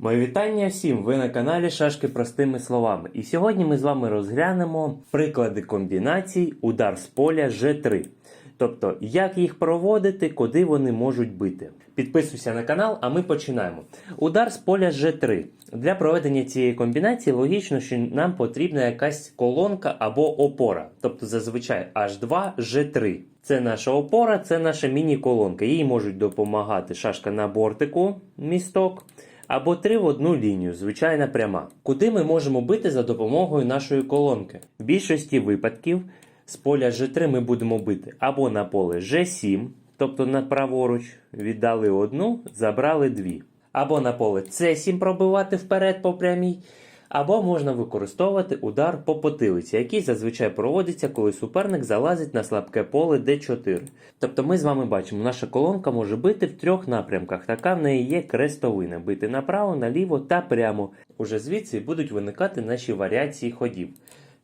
Моє вітання всім! Ви на каналі Шашки простими словами. І сьогодні ми з вами розглянемо приклади комбінацій удар з поля G3. Тобто, як їх проводити, куди вони можуть бити. Підписуйся на канал, а ми починаємо. Удар з поля G3. Для проведення цієї комбінації логічно, що нам потрібна якась колонка або опора. Тобто зазвичай H2, G3. Це наша опора, це наша міні-колонка. Їй можуть допомагати шашка на бортику, місток або три в одну лінію, звичайна пряма. Куди ми можемо бити за допомогою нашої колонки? В більшості випадків з поля G3 ми будемо бити або на поле G7, тобто на праворуч, віддали одну, забрали дві. Або на поле C7 пробивати вперед по прямій, або можна використовувати удар по потилиці, який зазвичай проводиться, коли суперник залазить на слабке поле D4. Тобто ми з вами бачимо, наша колонка може бити в трьох напрямках. Така в неї є крестовина. Бити направо, наліво та прямо. Уже звідси будуть виникати наші варіації ходів.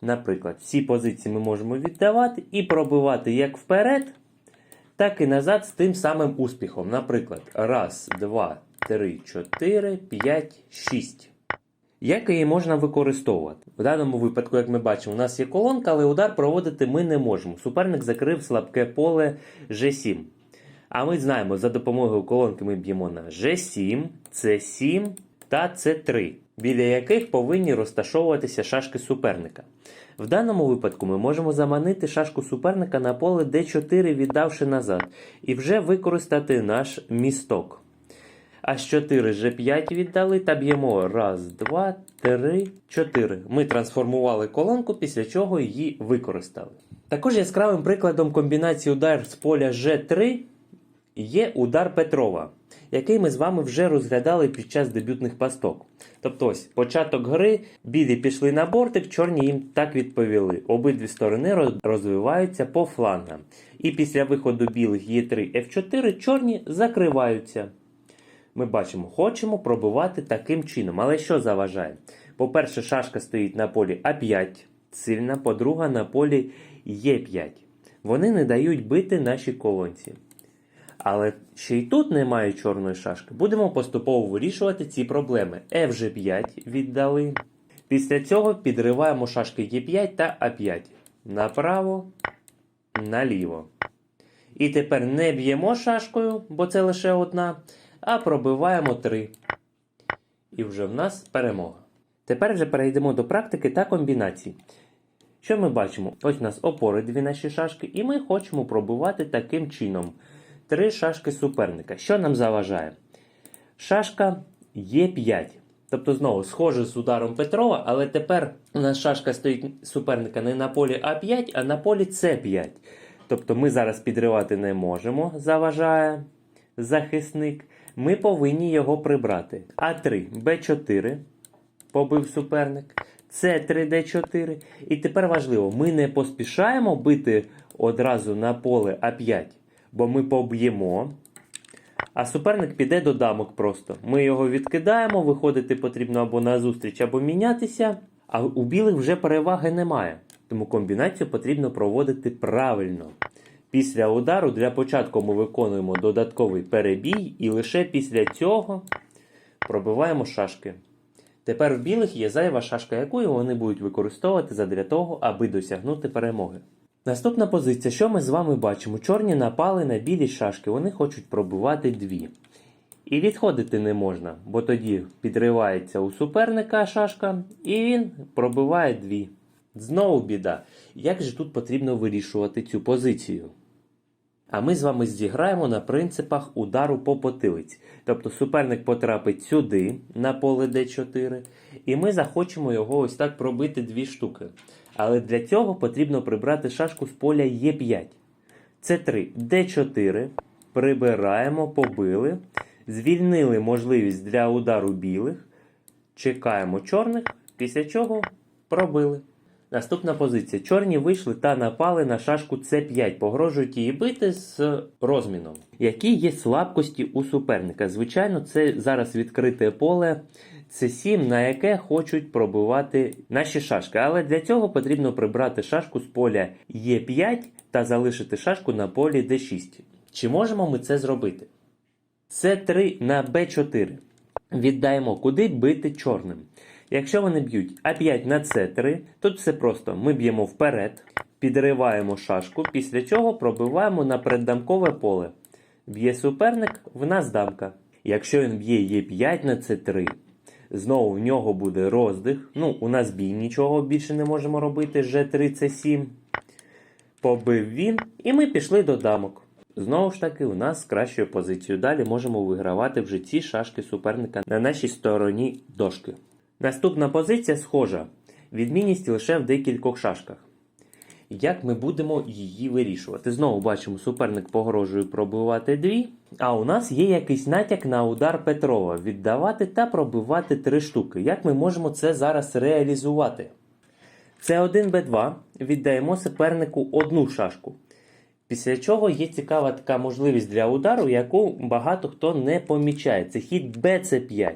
Наприклад, всі позиції ми можемо віддавати і пробивати як вперед, так і назад з тим самим успіхом. Наприклад, раз, два, три, чотири, п'ять, шість. Як її можна використовувати? В даному випадку, як ми бачимо, у нас є колонка, але удар проводити ми не можемо. Суперник закрив слабке поле G7. А ми знаємо, за допомогою колонки ми б'ємо на G7, C7 та C3, біля яких повинні розташовуватися шашки суперника. В даному випадку ми можемо заманити шашку суперника на поле D4, віддавши назад, і вже використати наш місток. H4, G5 віддали та б'ємо. Раз, два, три, чотири. Ми трансформували колонку, після чого її використали. Також яскравим прикладом комбінації удар з поля G3 є удар Петрова, який ми з вами вже розглядали під час дебютних пасток. Тобто ось початок гри, білі пішли на бортик, чорні їм так відповіли. Обидві сторони розвиваються по флангам. І після виходу білих Е3, F4 чорні закриваються. Ми бачимо, хочемо пробивати таким чином. Але що заважає? По-перше, шашка стоїть на полі А5, сильна, по-друге, на полі Е5. Вони не дають бити нашій колонці. Але ще й тут немає чорної шашки. Будемо поступово вирішувати ці проблеми. FG5 віддали. Після цього підриваємо шашки Е5 та А5. Направо, наліво. І тепер не б'ємо шашкою, бо це лише одна, а пробиваємо три. І вже в нас перемога. Тепер вже перейдемо до практики та комбінацій. Що ми бачимо? Ось у нас опори дві наші шашки, і ми хочемо пробивати таким чином. Три шашки суперника. Що нам заважає? Шашка Е5. Тобто, знову схоже з ударом Петрова, але тепер у нас шашка стоїть суперника не на полі А5, а на полі С5. Тобто ми зараз підривати не можемо, заважає захисник. Ми повинні його прибрати. А3, Б4, побив суперник. С3, Д4. І тепер важливо, ми не поспішаємо бити одразу на поле А5, бо ми поб'ємо. А суперник піде до дамок просто. Ми його відкидаємо, виходити потрібно або на зустріч, або мінятися. А у білих вже переваги немає. Тому комбінацію потрібно проводити правильно. Після удару для початку ми виконуємо додатковий перебій, і лише після цього пробиваємо шашки. Тепер в білих є зайва шашка, яку вони будуть використовувати задля того, аби досягнути перемоги. Наступна позиція, що ми з вами бачимо? Чорні напали на білі шашки, вони хочуть пробивати дві. І відходити не можна, бо тоді підривається у суперника шашка, і він пробиває дві. Знову біда. Як же тут потрібно вирішувати цю позицію? А ми з вами зіграємо на принципах удару по потилиці. Тобто суперник потрапить сюди, на поле D4, і ми захочемо його ось так пробити дві штуки. Але для цього потрібно прибрати шашку з поля Е5. С3, Д4. Прибираємо, побили. Звільнили можливість для удару білих. Чекаємо чорних, після чого пробили. Наступна позиція. Чорні вийшли та напали на шашку С5, погрожують її бити з розміном. Які є слабкості у суперника? Звичайно, це зараз відкрите поле С7, на яке хочуть пробивати наші шашки. Але для цього потрібно прибрати шашку з поля Е5 та залишити шашку на полі Д6. Чи можемо ми це зробити? С3 на Б4. віддаємо, куди бити чорним. Якщо вони б'ють А5 на С3, тут все просто. Ми б'ємо вперед, підриваємо шашку, після чого пробиваємо на переддамкове поле. Б'є суперник, в нас дамка. Якщо він б'є Е5 на С3, знову в нього буде роздих. Ну, у нас бій нічого більше не можемо робити. Ж3 С7. Побив він, і ми пішли до дамок. Знову ж таки, у нас з кращою позицією. Далі можемо вигравати вже ці шашки суперника на нашій стороні дошки. Наступна позиція схожа. Відмінність лише в декількох шашках. Як ми будемо її вирішувати? Знову бачимо, суперник погрожує пробивати дві, а у нас є якийсь натяк на удар Петрова віддавати та пробивати три штуки. Як ми можемо це зараз реалізувати? Це 1 Б2, віддаємо супернику одну шашку. Після чого є цікава така можливість для удару, яку багато хто не помічає. Це хід БЦ5.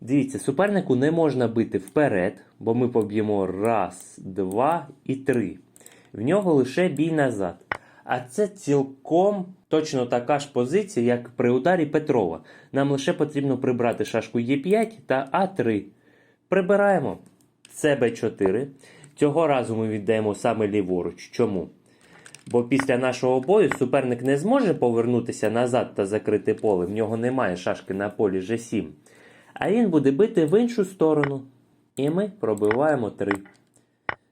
Дивіться, супернику не можна бити вперед, бо ми поб'ємо раз, два і три. В нього лише бій назад. А це цілком точно така ж позиція, як при ударі Петрова. Нам лише потрібно прибрати шашку Е5 та А3. Прибираємо це Б4. Цього разу ми віддаємо саме ліворуч. Чому? Бо після нашого бою суперник не зможе повернутися назад та закрити поле. В нього немає шашки на полі G7. А він буде бити в іншу сторону. І ми пробиваємо 3.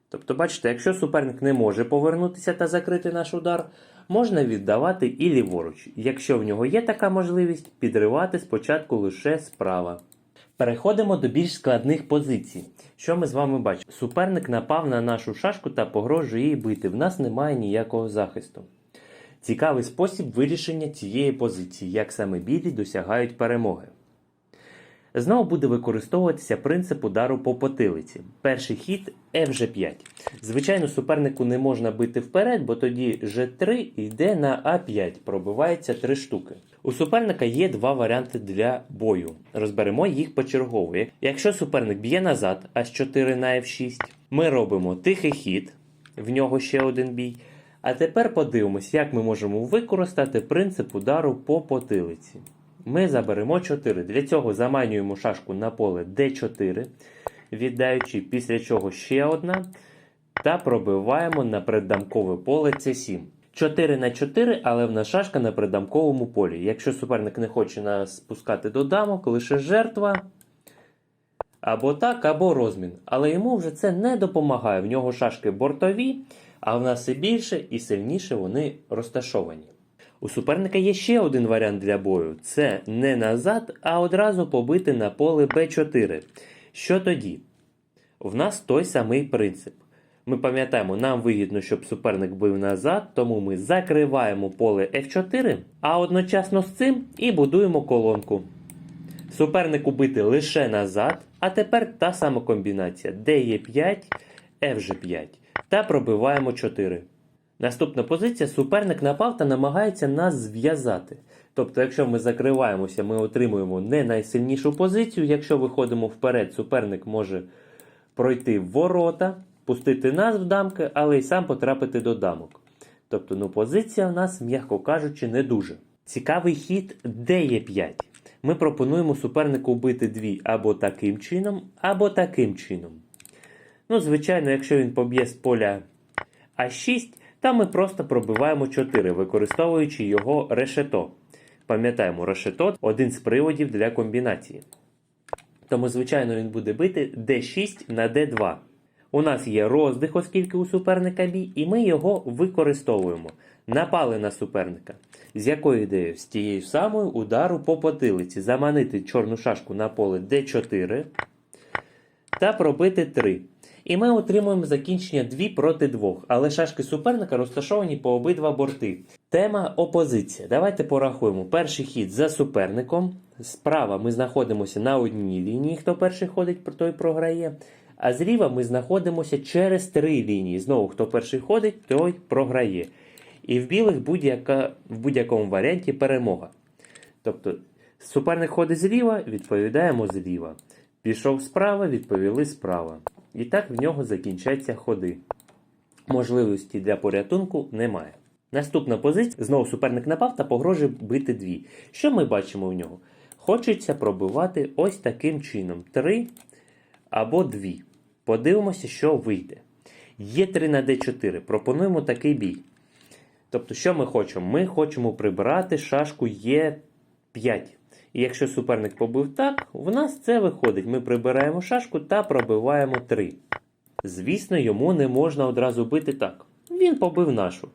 Тобто, бачите, якщо суперник не може повернутися та закрити наш удар, можна віддавати і ліворуч. Якщо в нього є така можливість, підривати спочатку лише справа. Переходимо до більш складних позицій. Що ми з вами бачимо? Суперник напав на нашу шашку та погрожує її бити. В нас немає ніякого захисту. Цікавий спосіб вирішення цієї позиції, як саме білі досягають перемоги. Знову буде використовуватися принцип удару по потилиці. Перший хід FG5. Звичайно, супернику не можна бити вперед, бо тоді G3 йде на А5, пробивається 3 штуки. У суперника є два варіанти для бою. Розберемо їх почергово. Якщо суперник б'є назад, H4 на F6, ми робимо тихий хід, в нього ще один бій. А тепер подивимось, як ми можемо використати принцип удару по потилиці. Ми заберемо 4. Для цього заманюємо шашку на поле D4, віддаючи після чого ще одна. Та пробиваємо на преддамкове поле C7. 4 на 4, але в нас шашка на придамковому полі. Якщо суперник не хоче нас спускати до дамок, лише жертва. Або так, або розмін. Але йому вже це не допомагає. В нього шашки бортові, а в нас і більше і сильніше вони розташовані. У суперника є ще один варіант для бою: це не назад, а одразу побити на поле Б4. Що тоді? В нас той самий принцип. Ми пам'ятаємо, нам вигідно, щоб суперник бив назад, тому ми закриваємо поле F4, а одночасно з цим і будуємо колонку. Супернику бити лише назад, а тепер та сама комбінація DE5, FG5 та пробиваємо 4. Наступна позиція суперник напав та намагається нас зв'язати. Тобто, якщо ми закриваємося, ми отримуємо не найсильнішу позицію. Якщо виходимо вперед, суперник може пройти в ворота, пустити нас в дамки, але й сам потрапити до дамок. Тобто, ну, позиція в нас, м'яко кажучи, не дуже. Цікавий хід DE5. Ми пропонуємо супернику вбити дві або таким чином, або таким чином. Ну, звичайно, якщо він поб'є з поля А6, то ми просто пробиваємо 4, використовуючи його решето. Пам'ятаємо, решето один з приводів для комбінації. Тому, звичайно, він буде бити D6 на D2. У нас є роздих, оскільки у суперника бій, і ми його використовуємо. Напали на суперника. З якою ідеєю? З тією самою удару по потилиці. Заманити чорну шашку на поле D4 та пробити 3. І ми отримуємо закінчення 2 проти 2, але шашки суперника розташовані по обидва борти. Тема опозиція. Давайте порахуємо. Перший хід за суперником. Справа ми знаходимося на одній лінії, хто перший ходить, той програє. А зліва ми знаходимося через три лінії. Знову, хто перший ходить, той програє. І в білих будь-якому варіанті перемога. Тобто, суперник ходить зліва, відповідаємо зліва. Пішов справа, відповіли справа. І так в нього закінчаться ходи. Можливості для порятунку немає. Наступна позиція. Знову суперник напав та погрожує бити дві. Що ми бачимо в нього? Хочеться пробивати ось таким чином: 3 або 2. Подивимося, що вийде. Є 3 на d4. Пропонуємо такий бій. Тобто, що ми хочемо? Ми хочемо прибирати шашку Е5. Якщо суперник побив так, в нас це виходить. Ми прибираємо шашку та пробиваємо 3. Звісно, йому не можна одразу бити так. Він побив нашу.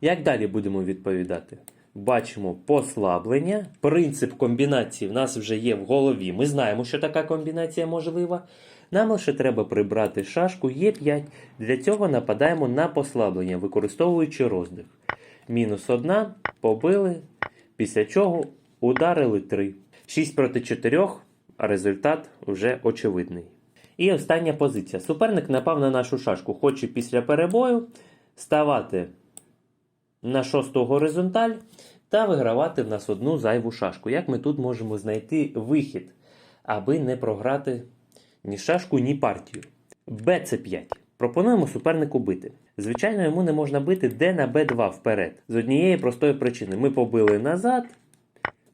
Як далі будемо відповідати? Бачимо послаблення. Принцип комбінації в нас вже є в голові. Ми знаємо, що така комбінація можлива. Нам лише треба прибрати шашку Е5. Для цього нападаємо на послаблення, використовуючи роздих. Мінус 1, побили, після чого ударили 3. 6 проти 4, а результат вже очевидний. І остання позиція. Суперник напав на нашу шашку. Хоче після перебою ставати на шосту горизонталь та вигравати в нас одну зайву шашку. Як ми тут можемо знайти вихід, аби не програти ні шашку, ні партію? БЦ5. Пропонуємо супернику бити. Звичайно, йому не можна бити Д на Б2 вперед. З однієї простої причини. Ми побили назад.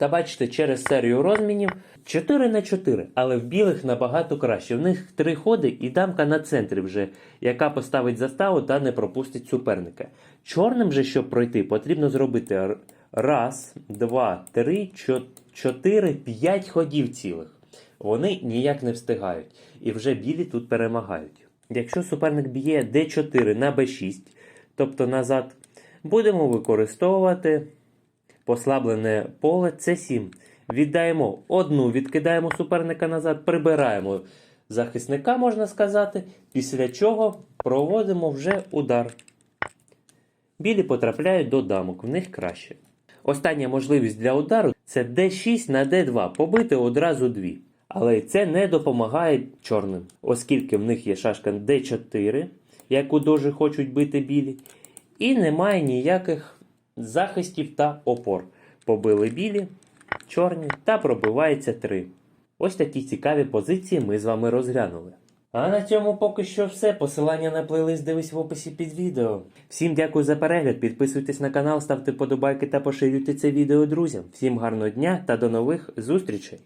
Та бачите, через серію розмінів 4 на 4, але в білих набагато краще. В них три ходи і дамка на центрі вже, яка поставить заставу та не пропустить суперника. Чорним же, щоб пройти, потрібно зробити раз, два, три, чотири, п'ять ходів цілих. Вони ніяк не встигають, і вже білі тут перемагають. Якщо суперник б'є d4 на b6, тобто назад, будемо використовувати послаблене поле С7. Віддаємо одну, відкидаємо суперника назад, прибираємо захисника, можна сказати, після чого проводимо вже удар. Білі потрапляють до дамок, в них краще. Остання можливість для удару це d6 на d2, побити одразу дві. Але це не допомагає чорним, оскільки в них є шашка d4, яку дуже хочуть бити білі, і немає ніяких захистів та опор. Побили білі, чорні та пробивається 3. Ось такі цікаві позиції ми з вами розглянули. А на цьому поки що все. Посилання на плейлист дивись в описі під відео. Всім дякую за перегляд, підписуйтесь на канал, ставте подобайки та поширюйте це відео друзям. Всім гарного дня та до нових зустрічей!